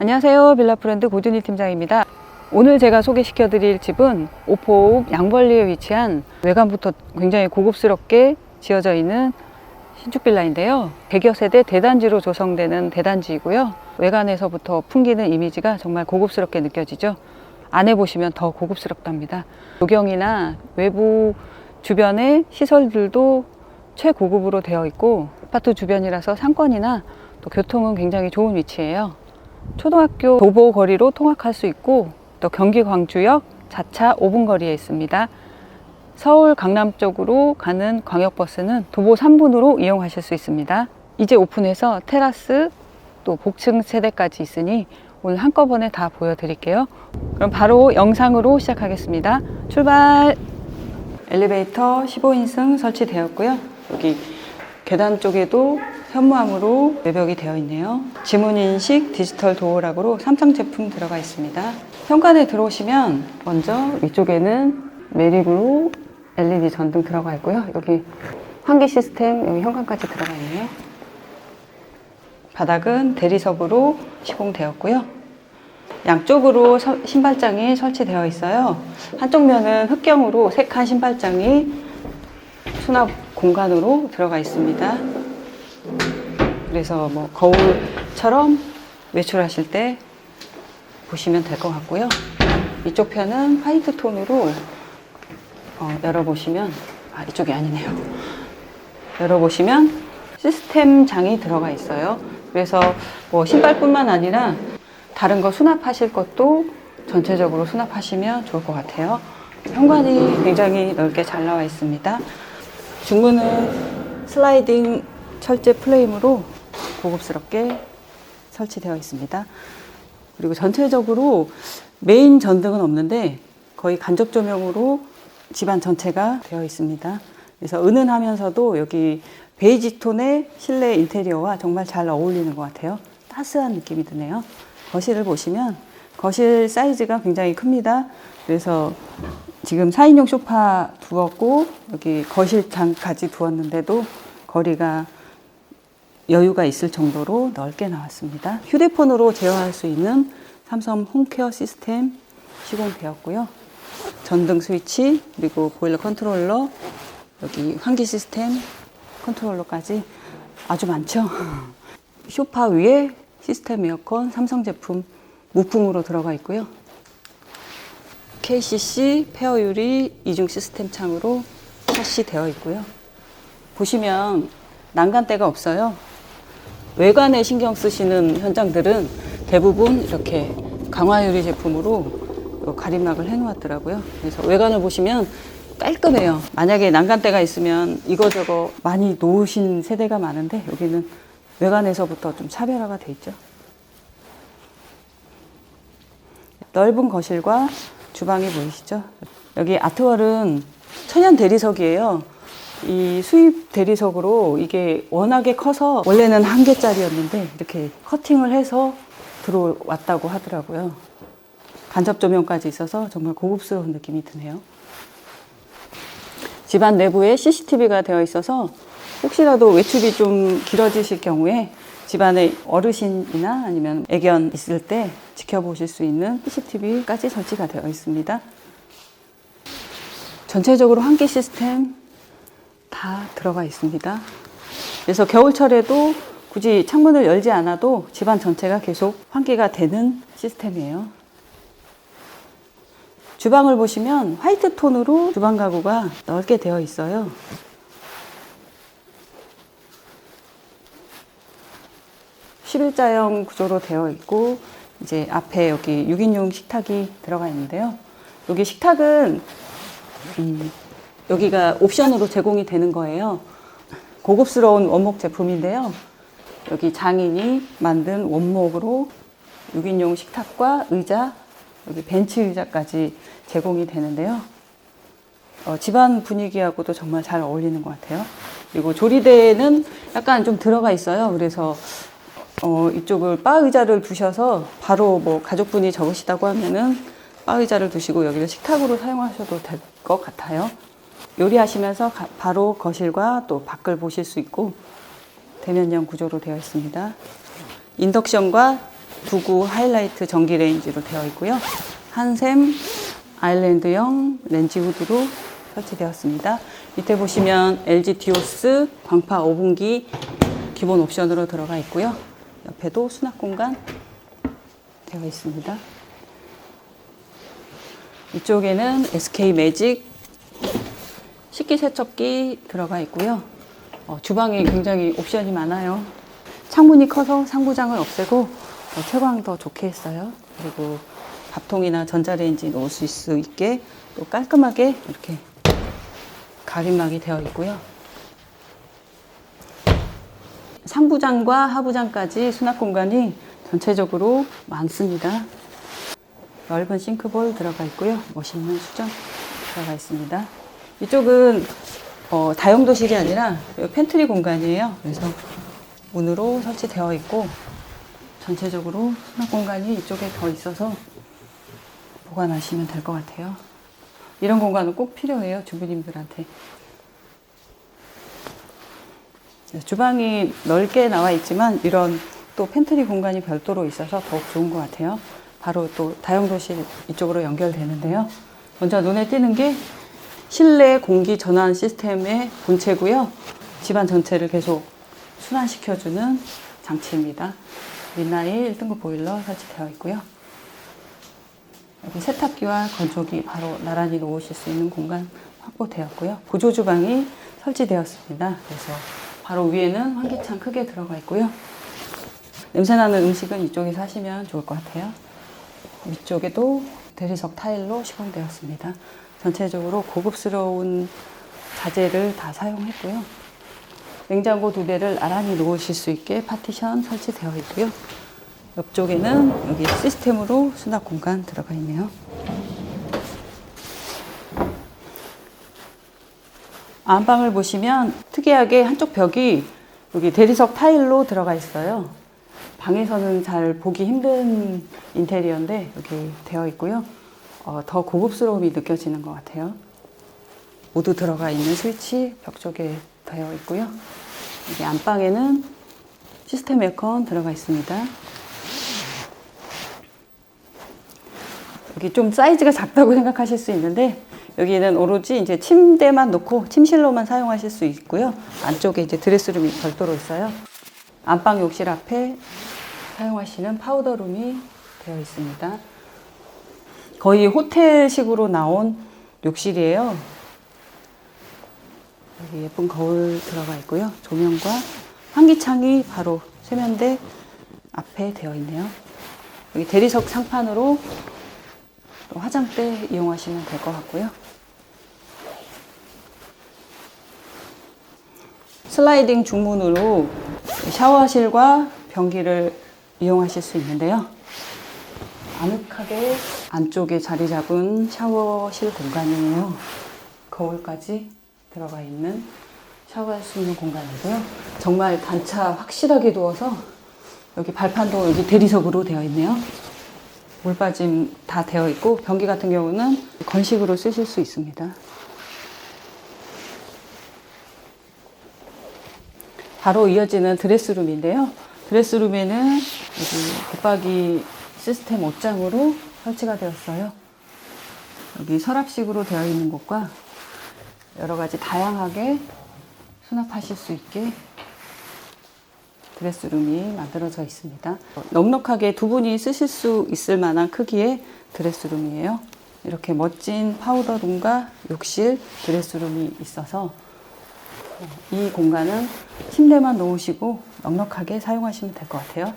안녕하세요. 빌라프렌드 고준희 팀장입니다. 오늘 제가 소개시켜 드릴 집은 오포읍 양벌리에 위치한 외관부터 굉장히 고급스럽게 지어져 있는 신축 빌라인데요. 100여 세대 대단지로 조성되는 대단지이고요. 외관에서부터 풍기는 이미지가 정말 고급스럽게 느껴지죠. 안에 보시면 더 고급스럽답니다. 조경이나 외부 주변의 시설들도 최고급으로 되어 있고 아파트 주변이라서 상권이나 또 교통은 굉장히 좋은 위치예요. 초등학교 도보 거리로 통학할 수 있고 또 경기 광주역 자차 5분 거리에 있습니다. 서울 강남 쪽으로 가는 광역버스는 도보 3분으로 이용하실 수 있습니다. 이제 오픈해서 테라스 또 복층 세대까지 있으니 오늘 한꺼번에 다 보여드릴게요. 그럼 바로 영상으로 시작하겠습니다. 출발! 엘리베이터 15인승 설치되었고요. 여기 계단 쪽에도 현무암으로 외벽이 되어 있네요. 지문인식 디지털 도어락으로 삼성 제품 들어가 있습니다. 현관에 들어오시면 먼저 위쪽에는 메리블루 LED 전등 들어가 있고요. 여기 환기 시스템 여기 현관까지 들어가 있네요. 바닥은 대리석으로 시공되었고요. 양쪽으로 서- 신발장이 설치되어 있어요. 한쪽 면은 흑경으로 색한 신발장이 수납 공간으로 들어가 있습니다. 그래서 뭐 거울처럼 외출하실 때 보시면 될 것 같고요. 이쪽 편은 화이트 톤으로 어, 열어보시면 아 이쪽이 아니네요. 열어보시면 시스템 장이 들어가 있어요. 그래서 뭐 신발뿐만 아니라 다른 거 수납하실 것도 전체적으로 수납하시면 좋을 것 같아요. 현관이 굉장히 넓게 잘 나와 있습니다. 중문은 슬라이딩 철제 프레임으로 고급스럽게 설치되어 있습니다. 그리고 전체적으로 메인 전등은 없는데 거의 간접 조명으로 집안 전체가 되어 있습니다. 그래서 은은하면서도 여기 베이지 톤의 실내 인테리어와 정말 잘 어울리는 것 같아요. 따스한 느낌이 드네요. 거실을 보시면 거실 사이즈가 굉장히 큽니다. 그래서 지금 4인용 소파 두었고 여기 거실장까지 두었는데도 거리가 여유가 있을 정도로 넓게 나왔습니다. 휴대폰으로 제어할 수 있는 삼성 홈케어 시스템 시공되었고요. 전등 스위치 그리고 보일러 컨트롤러 여기 환기 시스템 컨트롤러까지 아주 많죠. 소파 위에 시스템 에어컨 삼성 제품 무풍으로 들어가 있고요. KCC 페어 유리 이중 시스템 창으로 샷시되어 있고요. 보시면 난간대가 없어요. 외관에 신경 쓰시는 현장들은 대부분 이렇게 강화유리 제품으로 요 가림막을 해놓았더라고요. 그래서 외관을 보시면 깔끔해요. 만약에 난간대가 있으면 이거저거 많이 놓으신 세대가 많은데 여기는 외관에서부터 좀 차별화가 돼 있죠. 넓은 거실과 주방이 보이시죠? 여기 아트월은 천연 대리석이에요. 이 수입 대리석으로 이게 워낙에 커서 원래는 한 개짜리였는데 이렇게 커팅을 해서 들어왔다고 하더라고요. 간접 조명까지 있어서 정말 고급스러운 느낌이 드네요. 집안 내부에 CCTV가 되어 있어서 혹시라도 외출이 좀 길어지실 경우에 집안에 어르신이나 아니면 애견 있을 때 지켜보실 수 있는 CCTV까지 설치가 되어 있습니다. 전체적으로 환기 시스템 다 들어가 있습니다. 그래서 겨울철에도 굳이 창문을 열지 않아도 집안 전체가 계속 환기가 되는 시스템이에요. 주방을 보시면 화이트 톤으로 주방 가구가 넓게 되어 있어요. 십일자형 구조로 되어 있고 이제 앞에 여기 6인용 식탁이 들어가 있는데요. 여기 식탁은 음, 여기가 옵션으로 제공이 되는 거예요. 고급스러운 원목 제품인데요. 여기 장인이 만든 원목으로 6인용 식탁과 의자, 여기 벤치 의자까지 제공이 되는데요. 어, 집안 분위기하고도 정말 잘 어울리는 것 같아요. 그리고 조리대는 약간 좀 들어가 있어요. 그래서 어, 이쪽을 바 의자를 두셔서 바로 뭐 가족분이 적으시다고 하면은 바 의자를 두시고 여기를 식탁으로 사용하셔도 될 것 같아요. 요리하시면서 가- 바로 거실과 또 밖을 보실 수 있고 대면형 구조로 되어 있습니다. 인덕션과 두구 하이라이트 전기 레인지로 되어 있고요. 한샘 아일랜드형 렌지 후드로 설치되었습니다. 밑에 보시면 LG 디오스 광파 5분기 기본 옵션으로 들어가 있고요. 옆에도 수납 공간 되어 있습니다. 이쪽에는 SK 매직 식기 세척기 들어가 있고요. 어, 주방이 굉장히 옵션이 많아요. 창문이 커서 상부장을 없애고 어, 채광 더 좋게 했어요. 그리고 밥통이나 전자레인지 놓을 수 있게 또 깔끔하게 이렇게 가림막이 되어 있고요. 상부장과 하부장까지 수납 공간이 전체적으로 많습니다. 넓은 싱크볼 들어가 있고요. 멋있는 수전 들어가 있습니다. 이쪽은 어, 다용도실이 아니라 팬트리 공간이에요. 그래서 문으로 설치되어 있고 전체적으로 수납 공간이 이쪽에 더 있어서 보관하시면 될 것 같아요. 이런 공간은 꼭 필요해요. 주부님들한테. 네, 주방이 넓게 나와 있지만 이런 또 팬트리 공간이 별도로 있어서 더욱 좋은 것 같아요. 바로 또 다용도실 이쪽으로 연결되는데요. 먼저 눈에 띄는 게 실내 공기 전환 시스템의 본체고요. 집안 전체를 계속 순환시켜주는 장치입니다. 민나일 1등급 보일러 설치되어 있고요. 여기 세탁기와 건조기 바로 나란히 놓으실 수 있는 공간 확보되었고요. 구조 주방이 설치되었습니다. 그래서 바로 위에는 환기창 크게 들어가 있고요. 냄새나는 음식은 이쪽에서 하시면 좋을 것 같아요. 위쪽에도 대리석 타일로 시공되었습니다. 전체적으로 고급스러운 자재를 다 사용했고요. 냉장고 두 대를 나란히 놓으실 수 있게 파티션 설치되어 있고요. 옆쪽에는 여기 시스템으로 수납 공간 들어가 있네요. 안방을 보시면 특이하게 한쪽 벽이 여기 대리석 타일로 들어가 있어요. 방에서는 잘 보기 힘든 인테리어인데 여기 되어 있고요. 어, 더 고급스러움이 느껴지는 것 같아요. 모두 들어가 있는 스위치 벽 쪽에 되어 있고요. 여기 안방에는 시스템 에어컨 들어가 있습니다. 여기 좀 사이즈가 작다고 생각하실 수 있는데 여기는 오로지 이제 침대만 놓고 침실로만 사용하실 수 있고요. 안쪽에 이제 드레스룸이 별도로 있어요. 안방 욕실 앞에 사용하시는 파우더룸이 되어 있습니다. 거의 호텔식으로 나온 욕실이에요. 여기 예쁜 거울 들어가 있고요. 조명과 환기창이 바로 세면대 앞에 되어 있네요. 여기 대리석 상판으로 또 화장대 이용하시면 될 것 같고요. 슬라이딩 중문으로 샤워실과 변기를 이용하실 수 있는데요. 아늑하게 안쪽에 자리 잡은 샤워실 공간이에요. 거울까지 들어가 있는 샤워할 수 있는 공간이고요. 정말 단차 확실하게 두어서 여기 발판도 여기 대리석으로 되어 있네요. 물 빠짐 다 되어 있고 변기 같은 경우는 건식으로 쓰실 수 있습니다. 바로 이어지는 드레스룸인데요. 드레스룸에는 여기 붙박이 시스템 옷장으로 설치가 되었어요. 여기 서랍식으로 되어 있는 곳과 여러 가지 다양하게 수납하실 수 있게 드레스룸이 만들어져 있습니다. 넉넉하게 두 분이 쓰실 수 있을 만한 크기의 드레스룸이에요. 이렇게 멋진 파우더룸과 욕실 드레스룸이 있어서 이 공간은 침대만 놓으시고 넉넉하게 사용하시면 될 것 같아요.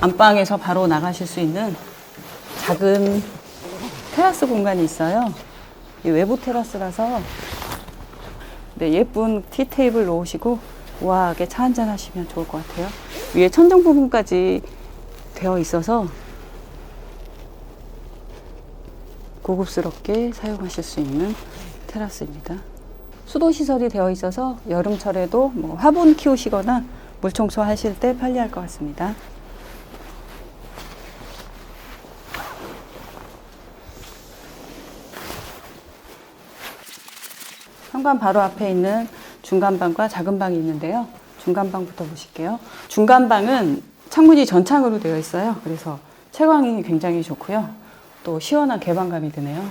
안방에서 바로 나가실 수 있는 작은 테라스 공간이 있어요. 이 외부 테라스라서 네, 예쁜 티 테이블 놓으시고 우아하게 차 한잔 하시면 좋을 것 같아요. 위에 천정 부분까지 되어 있어서 고급스럽게 사용하실 수 있는 테라스입니다. 수도 시설이 되어 있어서 여름철에도 뭐 화분 키우시거나 물 청소하실 때 편리할 것 같습니다. 현관 바로 앞에 있는 중간 방과 작은 방이 있는데요. 중간방부터 보실게요. 중간방은 창문이 전창으로 되어 있어요. 그래서 채광이 굉장히 좋고요. 또 시원한 개방감이 드네요.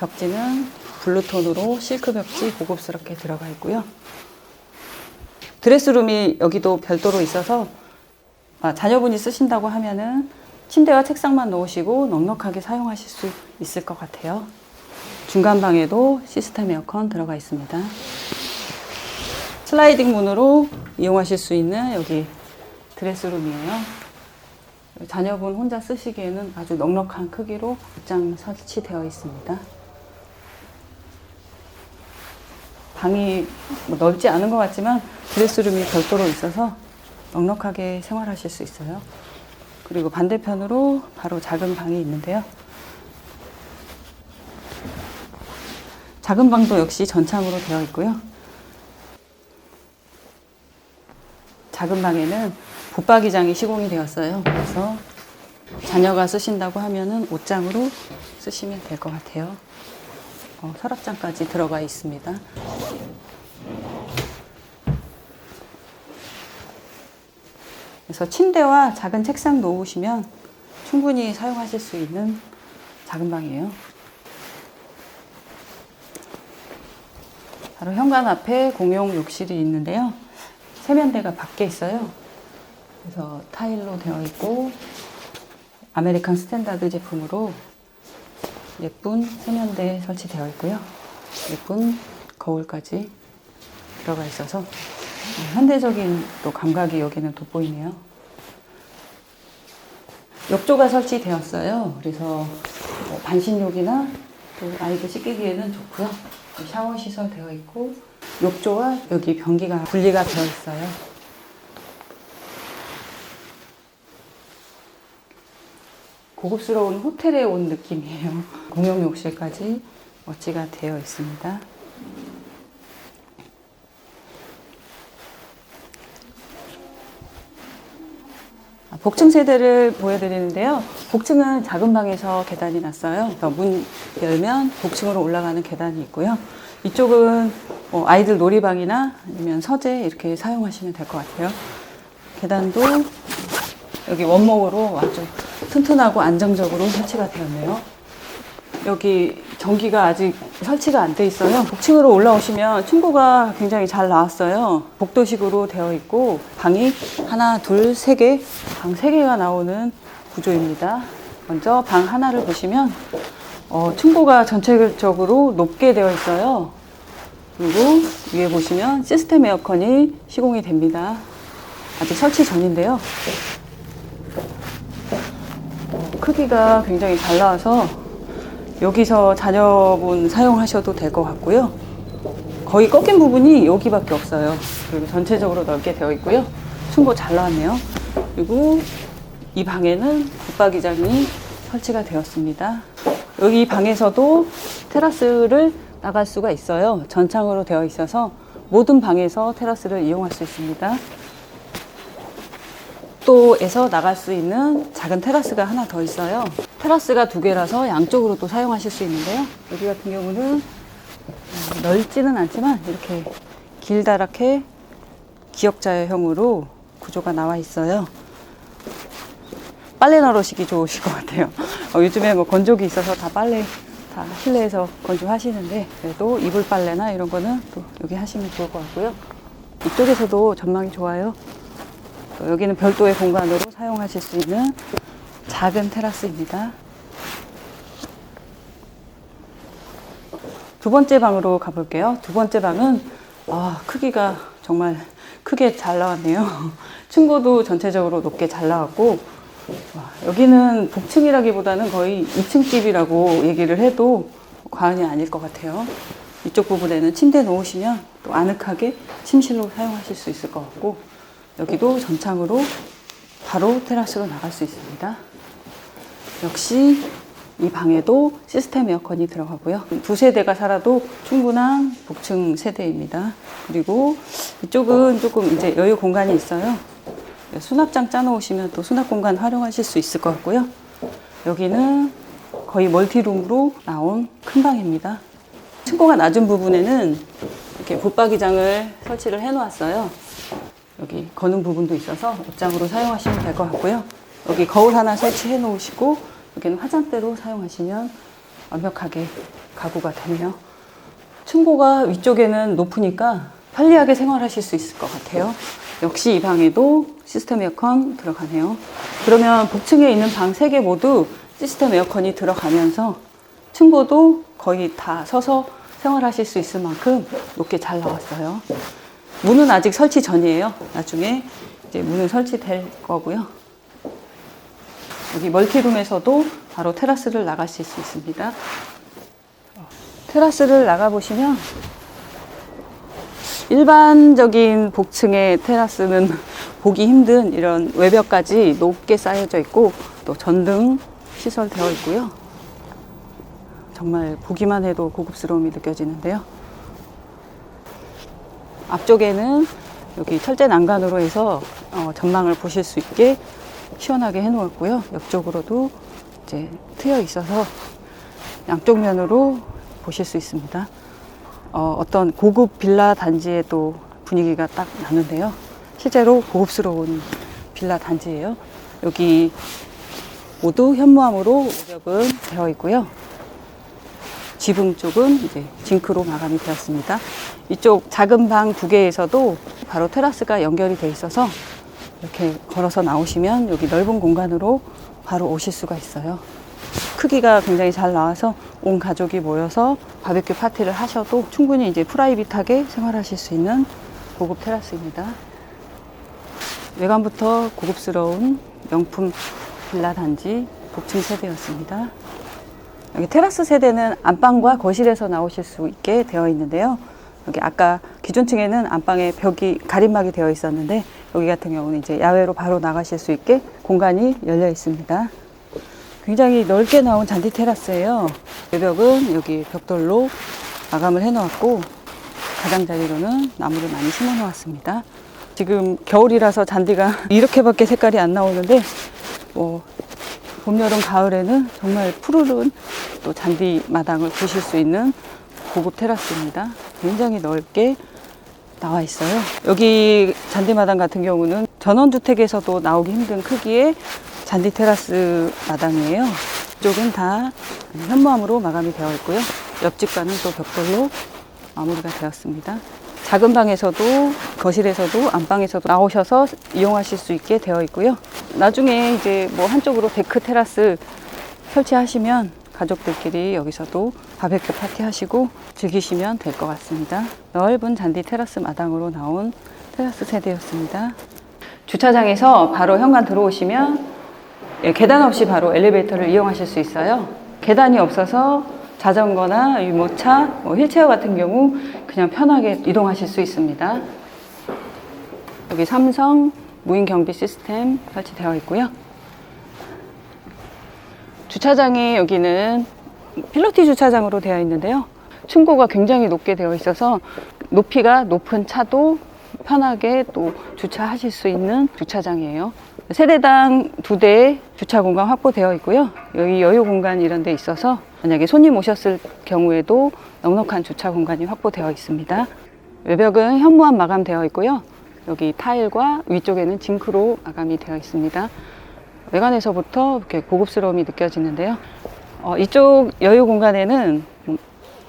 벽지는 블루톤으로 실크 벽지 고급스럽게 들어가 있고요. 드레스룸이 여기도 별도로 있어서 아, 자녀분이 쓰신다고 하면은 침대와 책상만 놓으시고 넉넉하게 사용하실 수 있을 것 같아요. 중간 방에도 시스템 에어컨 들어가 있습니다. 슬라이딩 문으로 이용하실 수 있는 여기 드레스룸이에요. 자녀분 혼자 쓰시기에는 아주 넉넉한 크기로 옷장 설치되어 있습니다. 방이 뭐 넓지 않은 것 같지만 드레스룸이 별도로 있어서 넉넉하게 생활하실 수 있어요. 그리고 반대편으로 바로 작은 방이 있는데요. 작은 방도 역시 전창으로 되어 있고요. 작은 방에는 붙박이장이 시공이 되었어요. 그래서 자녀가 쓰신다고 하면은 옷장으로 쓰시면 될 것 같아요. 어, 서랍장까지 들어가 있습니다. 그래서 침대와 작은 책상 놓으시면 충분히 사용하실 수 있는 작은 방이에요. 바로 현관 앞에 공용 욕실이 있는데요. 세면대가 밖에 있어요. 그래서 타일로 되어 있고 아메리칸 스탠다드 제품으로 예쁜 세면대 설치되어 있고요. 예쁜 거울까지 들어가 있어서 현대적인 또 감각이 여기는 돋보이네요. 욕조가 설치되었어요. 그래서 뭐 반신욕이나 또 아이들 씻기기에는 좋고요. 샤워 시설 되어 있고 욕조와 여기 변기가 분리가 되어 있어요. 고급스러운 호텔에 온 느낌이에요. 공용 욕실까지 어치가 되어 있습니다. 아, 복층 세대를 보여드리는데요. 복층은 작은 방에서 계단이 났어요. 문 열면 복층으로 올라가는 계단이 있고요. 이쪽은 뭐 아이들 놀이방이나 아니면 서재 이렇게 사용하시면 될 것 같아요. 계단도 여기 원목으로 아주 튼튼하고 안정적으로 설치가 되었네요. 여기 전기가 아직 설치가 안 돼 있어요. 복층으로 올라오시면 층고가 굉장히 잘 나왔어요. 복도식으로 되어 있고 방이 하나, 둘, 세 개, 방 세 개가 나오는 구조입니다. 먼저 방 하나를 보시면 어, 층고가 전체적으로 높게 되어 있어요. 그리고 위에 보시면 시스템 에어컨이 시공이 됩니다. 아직 설치 전인데요. 어, 크기가 굉장히 잘 나와서 여기서 자녀분 사용하셔도 될 것 같고요. 거의 꺾인 부분이 여기밖에 없어요. 그리고 전체적으로 넓게 되어 있고요. 층고 잘 나왔네요. 그리고 이 방에는 붙박이장이 설치가 되었습니다. 여기 방에서도 테라스를 나갈 수가 있어요. 전창으로 되어 있어서 모든 방에서 테라스를 이용할 수 있습니다. 복도에서 나갈 수 있는 작은 테라스가 하나 더 있어요. 테라스가 두 개라서 양쪽으로 또 사용하실 수 있는데요. 여기 같은 경우는 음, 넓지는 않지만 이렇게 길다랗게 기역자형으로 구조가 나와 있어요. 빨래 널으시기 좋으실 것 같아요. 어, 요즘에 뭐 건조기 있어서 다 빨래 다 실내에서 건조하시는데 그래도 이불 빨래나 이런 거는 또 여기 하시면 좋을 것 같고요. 이쪽에서도 전망이 좋아요. 또 여기는 별도의 공간으로 사용하실 수 있는 작은 테라스입니다. 두 번째 방으로 가볼게요. 두 번째 방은 아, 크기가 정말 크게 잘 나왔네요. 층고도 전체적으로 높게 잘 나왔고 와, 여기는 복층이라기보다는 거의 2층 집이라고 얘기를 해도 과언이 아닐 것 같아요. 이쪽 부분에는 침대 놓으시면 또 아늑하게 침실로 사용하실 수 있을 것 같고 여기도 전창으로 바로 테라스로 나갈 수 있습니다. 역시 이 방에도 시스템 에어컨이 들어가고요. 두 세대가 살아도 충분한 복층 세대입니다. 그리고 이쪽은 조금 이제 여유 공간이 있어요. 수납장 짜놓으시면 또 수납 공간 활용하실 수 있을 것 같고요. 여기는 거의 멀티룸으로 나온 큰 방입니다. 층고가 낮은 부분에는 이렇게 붙박이장을 설치를 해 놓았어요. 여기 거는 부분도 있어서 옷장으로 사용하시면 될 것 같고요. 여기 거울 하나 설치해 놓으시고 여기는 화장대로 사용하시면 완벽하게 가구가 되네요. 층고가 위쪽에는 높으니까 편리하게 생활하실 수 있을 것 같아요. 역시 이 방에도 시스템 에어컨 들어가네요. 그러면 북층에 있는 방 3개 모두 시스템 에어컨이 들어가면서 층고도 거의 다 서서 생활하실 수 있을 만큼 높게 잘 나왔어요. 문은 아직 설치 전이에요. 나중에 이제 문은 설치될 거고요. 여기 멀티룸에서도 바로 테라스를 나가실 수 있습니다. 테라스를 나가 보시면 일반적인 복층의 테라스는 보기 힘든 이런 외벽까지 높게 쌓여져 있고 또 전등 시설되어 있고요. 정말 보기만 해도 고급스러움이 느껴지는데요. 앞쪽에는 여기 철제 난간으로 해서 어, 전망을 보실 수 있게 시원하게 해놓았고요. 옆쪽으로도 이제 트여 있어서 양쪽 면으로 보실 수 있습니다. 어, 어떤 고급 빌라 단지의 또 분위기가 딱 나는데요. 실제로 고급스러운 빌라 단지예요. 여기 모두 현무암으로 오벽은 되어 있고요. 지붕 쪽은 이제 징크로 마감이 되었습니다. 이쪽 작은 방 두 개에서도 바로 테라스가 연결이 돼 있어서 이렇게 걸어서 나오시면 여기 넓은 공간으로 바로 오실 수가 있어요. 크기가 굉장히 잘 나와서 온 가족이 모여서 바베큐 파티를 하셔도 충분히 이제 프라이빗하게 생활하실 수 있는 고급 테라스입니다. 외관부터 고급스러운 명품 빌라 단지 복층 세대였습니다. 여기 테라스 세대는 안방과 거실에서 나오실 수 있게 되어 있는데요. 여기 아까 기존 층에는 안방에 벽이 가림막이 되어 있었는데 여기 같은 경우는 이제 야외로 바로 나가실 수 있게 공간이 열려 있습니다. 굉장히 넓게 나온 잔디 테라스예요. 외벽은 여기 벽돌로 마감을 해놓았고 가장자리로는 나무를 많이 심어 놓았습니다. 지금 겨울이라서 잔디가 이렇게밖에 색깔이 안 나오는데 뭐 봄, 여름, 가을에는 정말 푸르른 또 잔디 마당을 보실 수 있는 고급 테라스입니다. 굉장히 넓게 나와 있어요. 여기 잔디 마당 같은 경우는 전원주택에서도 나오기 힘든 크기의 잔디 테라스 마당이에요. 이쪽은 다 현무암으로 마감이 되어 있고요. 옆집과는 또 벽돌로 마무리가 되었습니다. 작은 방에서도 거실에서도 안방에서도 나오셔서 이용하실 수 있게 되어 있고요. 나중에 이제 뭐 한쪽으로 데크 테라스 설치하시면 가족들끼리 여기서도 바베큐 파티 하시고 즐기시면 될 것 같습니다. 넓은 잔디 테라스 마당으로 나온 테라스 세대였습니다. 주차장에서 바로 현관 들어오시면 예, 계단 없이 바로 엘리베이터를 이용하실 수 있어요. 계단이 없어서 자전거나 유모차, 뭐 휠체어 같은 경우 그냥 편하게 이동하실 수 있습니다. 여기 삼성 무인 경비 시스템 설치되어 있고요. 주차장이 여기는 필로티 주차장으로 되어 있는데요. 층고가 굉장히 높게 되어 있어서 높이가 높은 차도 편하게 또 주차하실 수 있는 주차장이에요. 세대당 두 대의 주차 공간 확보되어 있고요. 여기 여유 공간 이런 데 있어서 만약에 손님 오셨을 경우에도 넉넉한 주차 공간이 확보되어 있습니다. 외벽은 현무암 마감되어 있고요. 여기 타일과 위쪽에는 징크로 마감이 되어 있습니다. 외관에서부터 이렇게 고급스러움이 느껴지는데요. 어, 이쪽 여유 공간에는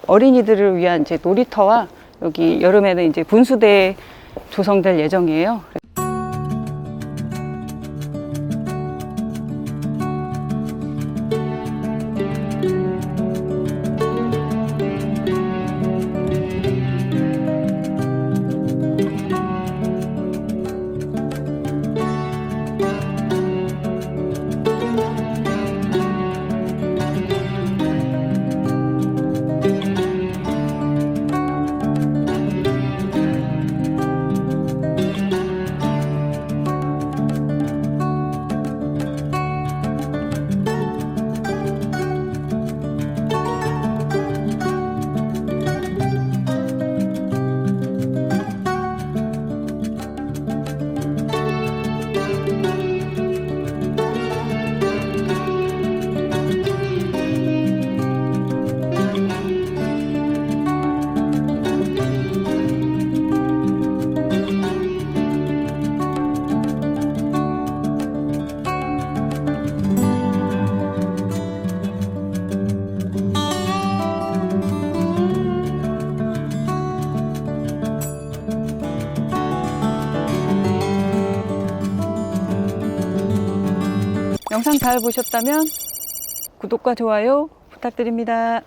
어린이들을 위한 이제 놀이터와 여기 여름에는 이제 분수대 조성될 예정이에요. 잘 보셨다면 구독과 좋아요 부탁드립니다.